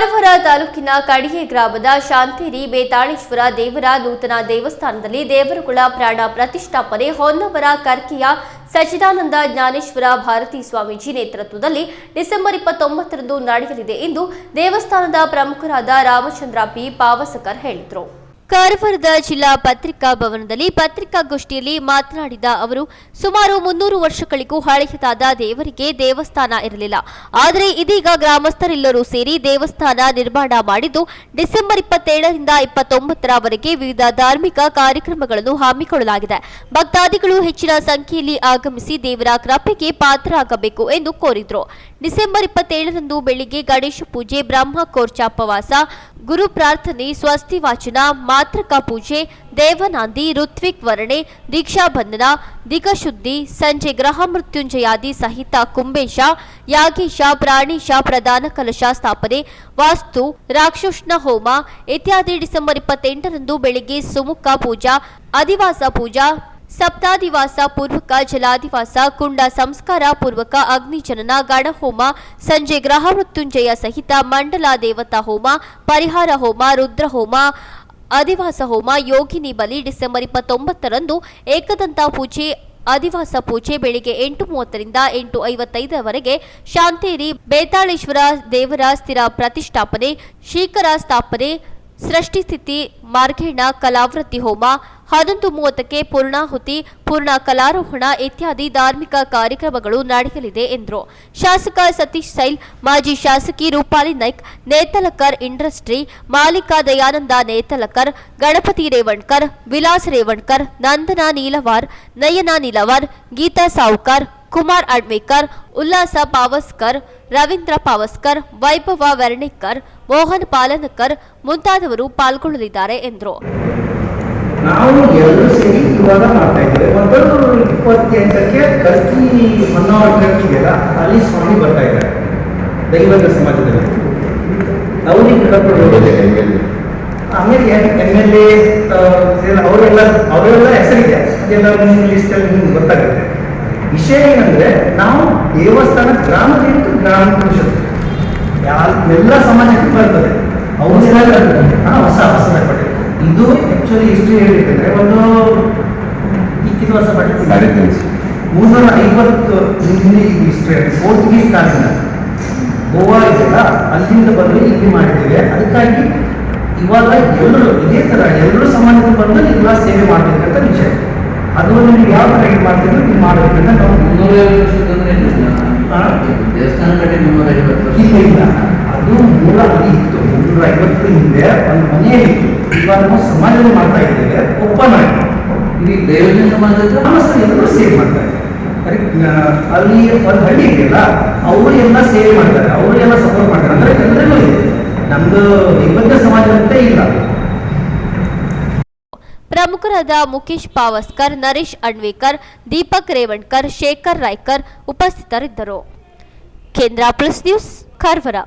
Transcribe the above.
ಕಾರವಾರ ತಾಲೂಕಿನ ಕಡಿಗೆ ಗ್ರಾಮದ ಶಾಂತಿರಿ ಬೇತಾಳೇಶ್ವರ ದೇವರ ನೂತನ ದೇವಸ್ಥಾನದಲ್ಲಿ ದೇವರುಗಳ ಪ್ರಾಣ ಪ್ರತಿಷ್ಠಾಪನೆ ಹೊನ್ನವರ ಕರ್ಕಿಯ ಸಚ್ಚಿದಾನಂದ ಜ್ಞಾನೇಶ್ವರ ಭಾರತಿ ಸ್ವಾಮೀಜಿ ನೇತೃತ್ವದಲ್ಲಿ ಡಿಸೆಂಬರ್ ಇಪ್ಪತ್ತೊಂಬತ್ತರಂದು ನಡೆಯಲಿದೆ ಎಂದು ದೇವಸ್ಥಾನದ ಪ್ರಮುಖರಾದ ರಾಮಚಂದ್ರ ಪಿ ಪಾವಸಕರ್ ಹೇಳಿದರು. ಕಾರವಾರದ ಜಿಲ್ಲಾ ಪತ್ರಿಕಾ ಭವನದಲ್ಲಿ ಪತ್ರಿಕಾಗೋಷ್ಠಿಯಲ್ಲಿ ಮಾತನಾಡಿದ ಅವರು, ಸುಮಾರು ಮುನ್ನೂರು ವರ್ಷಗಳಿಗೂ ಹಳೆಯದಾದ ದೇವರಿಗೆ ದೇವಸ್ಥಾನ ಇರಲಿಲ್ಲ. ಆದರೆ ಇದೀಗ ಗ್ರಾಮಸ್ಥರೆಲ್ಲರೂ ಸೇರಿ ದೇವಸ್ಥಾನ ನಿರ್ಮಾಣ ಮಾಡಿದ್ದು, ಡಿಸೆಂಬರ್ ಇಪ್ಪತ್ತೇಳರಿಂದ ಇಪ್ಪತ್ತೊಂಬತ್ತರವರೆಗೆ ವಿವಿಧ ಧಾರ್ಮಿಕ ಕಾರ್ಯಕ್ರಮಗಳನ್ನು ಹಮ್ಮಿಕೊಳ್ಳಲಾಗಿದೆ. ಭಕ್ತಾದಿಗಳು ಹೆಚ್ಚಿನ ಸಂಖ್ಯೆಯಲ್ಲಿ ಆಗಮಿಸಿ ದೇವರ ಕೃಪೆಗೆ ಪಾತ್ರರಾಗಬೇಕು ಎಂದು ಕೋರಿದರು. ಡಿಸೆಂಬರ್ ಇಪ್ಪತ್ತೇಳರಂದು ಬೆಳಿಗ್ಗೆ ಗಣೇಶ ಪೂಜೆ ಬ್ರಹ್ಮ ಕೋರ್ಚಾಪವಾಸ ಗುರು ಪ್ರಾರ್ಥನೆ ಸ್ವಸ್ತಿ ವಾಚನ ಮಾತ್ರಕ ಪೂಜೆ ದೇವನಾಂದಿ ಋತ್ವಿಕ್ ವರ್ಣೆ ದೀಕ್ಷಾಬಂಧನ ದಿಗಶುದ್ಧಿ ಸಂಜೆ ಗ್ರಹ ಮೃತ್ಯುಂಜಯಾದಿ ಸಹಿತ ಕುಂಬೇಶ ಯಾಗೇಶ ಪ್ರಾಣೇಶ ಪ್ರಧಾನ ಕಲಶ ಸ್ಥಾಪನೆ ವಾಸ್ತು ರಾಕ್ಷೋಷ್ಣ ಹೋಮ ಇತ್ಯಾದಿ ಡಿಸೆಂಬರ್ ಇಪ್ಪತ್ತೆಂಟರಂದು ಬೆಳಿಗ್ಗೆ ಸುಮುಖ ಪೂಜಾ ಅಧಿವಾಸ ಪೂಜಾ ಸಪ್ತಾದಿವಾಸ ಪೂರ್ವಕ ಜಲಾದಿವಾಸ ಕುಂಡ ಸಂಸ್ಕಾರ ಪೂರ್ವಕ ಅಗ್ನಿಜನನ ಗಣಹೋಮ ಸಂಜೆ ಗ್ರಹ ಮೃತ್ಯುಂಜಯ ಸಹಿತ ಮಂಡಲ ದೇವತಾ ಹೋಮ ಪರಿಹಾರ ಹೋಮ ರುದ್ರ ಹೋಮ ಅಧಿವಾಸ ಹೋಮ ಯೋಗಿನಿ ಬಲಿ ಡಿಸೆಂಬರ್ ಇಪ್ಪತ್ತೊಂಬತ್ತರಂದು ಏಕದಂತ ಪೂಜೆ, ಅಧಿವಾಸ ಪೂಜೆ ಬೆಳಿಗ್ಗೆ ಎಂಟು ಮೂವತ್ತರಿಂದ ಎಂಟು ಐವತ್ತೈದರವರೆಗೆ ಶಾಂತೇರಿ ಬೇತಾಳೇಶ್ವರ ದೇವರ ಸ್ಥಿರ ಪ್ರತಿಷ್ಠಾಪನೆ ಶೀಕರ ಸ್ಥಾಪನೆ, ಸೃಷ್ಟಿಸ್ಥಿತಿ, ಮಾರ್ಗೇಣ ಕಲಾವೃತ್ತಿ ಹೋಮ ಹನ್ನೊಂದು ಮೂವತ್ತಕ್ಕೆ ಪೂರ್ಣಾಹುತಿ, ಪೂರ್ಣ ಕಲಾರೋಹಣ ಇತ್ಯಾದಿ ಧಾರ್ಮಿಕ ಕಾರ್ಯಕ್ರಮಗಳು ನಡೆಯಲಿದೆ ಎಂದರು. ಶಾಸಕ ಸತೀಶ್ ಸೈಲ್, ಮಾಜಿ ಶಾಸಕಿ ರೂಪಾಲಿ ನಾಯ್ಕ್, ನೇತಲಕರ್ ಇಂಡಸ್ಟ್ರಿ, ಮಾಲೀಕ ದಯಾನಂದ ನೇತಲಕರ್, ಗಣಪತಿ ರೇವಣ್ಕರ್, ವಿಲಾಸ್ ರೇವಣ್ಕರ್, ನಂದನಾ ನೀಲವಾರ್, ನಯನ ನೀಲವಾರ್, ಗೀತಾ ಸಾವ್ಕರ್, ಕುಮಾರ್ ಅಡ್ಮೇಕರ್ ಉಲ್ಲಾಸ ಪಾವಸ್ಕರ್, ರವೀಂದ್ರ ಪಾವಸ್ಕರ್, ವೈಭವ ವರ್ಣಿಕರ್, ಮೋಹನ್ ಪಾಲನಕರ್ ಮುಂತಾದವರು ಪಾಲ್ಗೊಳ್ಳಲಿದ್ದಾರೆ ಎಂದರು. ನಾವು ಎಲ್ಲರೂ ಸೇರಿ ಇವಾಗ ಮಾಡ್ತಾ ಇದ್ದೇವೆ. ಒಂದೊಂದು ಇಪ್ಪತ್ತೆಂಟಕ್ಕೆ ಕರ್ಕಿ ಹೊನ್ನಾವರ ಇದೆಯಲ್ಲ ಅಲ್ಲಿ ಸ್ವಾಮಿ ಬರ್ತಾ ಇದ್ದಾರೆ. ದೈವದ ಸಮಾಜದಲ್ಲಿ. ಅವ್ರಿಗೆ ಆಮೇಲೆ ಎಂ ಎಲ್ ಎ ಅವರೆಲ್ಲ ಅವರೆಲ್ಲ ಹೆಸರಿದೆ. ಅದೆಲ್ಲ ನಿಮ್ಮ ಲಿಸ್ಟಲ್ಲಿ ನಿಮ್ಗೆ ಗೊತ್ತಾಗುತ್ತೆ. ವಿಷಯ ಏನಂದ್ರೆ ನಾವು ದೇವಸ್ಥಾನ ಗ್ರಾಮದಿಂದ ಗ್ರಾಮ ಪರಿಷತ್ ಎಲ್ಲ ಸಮಾಜಕ್ಕೆ ಬರ್ತದೆ. ಅವ್ರನ್ನೆಲ್ಲ ಹಾ ಹೊಸ ಹೊಸ. ಇದು ಆಕ್ಚುಲಿ ಹಿಸ್ಟ್ರಿ ಹೇಳಿದ್ರೆ ಒಂದು ಇಕ್ಕಿದ ವರ್ಷ ಪಟ್ಟೆ ಮುನ್ನೂರ ಐವತ್ತು ಹಿಂದೆ ಹಿಸ್ಟ್ರಿ ಪೋರ್ಚುಗೀಸ್ ಕಾಲದಿಂದ. ಗೋವಾ ಇದೆಯಲ್ಲ ಅಲ್ಲಿಂದ ಬಂದು ಇಲ್ಲಿ ಮಾಡಿದ್ದೇವೆ. ಅದಕ್ಕಾಗಿ ಇವಾಗ ಎಲ್ಲರೂ ಇದೇ ಥರ ಎಲ್ಲರೂ ಸಮಾಜಕ್ಕೆ ಬಂದು ಎಲ್ಲ ಸೇವೆ ಮಾಡಬೇಕಂತ ವಿಷಯ. ಅದು ನೀವು ಯಾವ ಥರ ಇದು ಮಾಡ್ತೀವಿ ನೀವು ಮಾಡಬೇಕಂತ ನಾವು? ದೇವಸ್ಥಾನ ಕಟ್ಟಿ ಮುನ್ನೂರ ಐವತ್ತು ಇಲ್ಲ ಇಲ್ಲ. ಅದು ಮೂಲ ಅಲ್ಲಿ ಇತ್ತು. ಮುನ್ನೂರ ಐವತ್ತು ಹಿಂದೆ ಒಂದು ಮನೆ ಇತ್ತು. ಇವಾಗ ಸಮಾಜದಲ್ಲಿ ಮಾಡ್ತಾ ಇದ್ದೇವೆ. ಓಪನ್ ಆಗಿ ಇಲ್ಲಿ ದೈವಜ್ಞ ಸಮಾಜದ ಸಮಸ್ಯೆ ಎಲ್ಲರೂ ಸೇವ್ ಮಾಡ್ತಾರೆ. ಅಲ್ಲಿ ಒಂದು ಹಳ್ಳಿ ಇದೆಯಲ್ಲ, ಅವರು ಎಲ್ಲ ಸೇವ್ ಮಾಡ್ತಾರೆ. ಅವರು ಎಲ್ಲ ಸಪೋರ್ಟ್ ಮಾಡ್ತಾರೆ. ಅಂದ್ರೆ ಎಲ್ಲರಿಗೂ ಇದೆ. ನಮ್ದು ನಿಬದ್ಧ ಸಮಾಜ ಅಂತ ಇಲ್ಲ. ಪ್ರಮುಖರಾದ ಮುಖೇಶ್ ಪಾವಸ್ಕರ್, ನರೇಶ್ ಅಣ್ವೇಕರ್, ದೀಪಕ್ ರೇವಣ್ಕರ್, ಶೇಖರ್ ರಾಯ್ಕರ್ ಉಪಸ್ಥಿತರಿದ್ದರು. ಕೇಂದ್ರ ಪ್ಲಸ್ ನ್ಯೂಸ್ ಕಾರವಾರ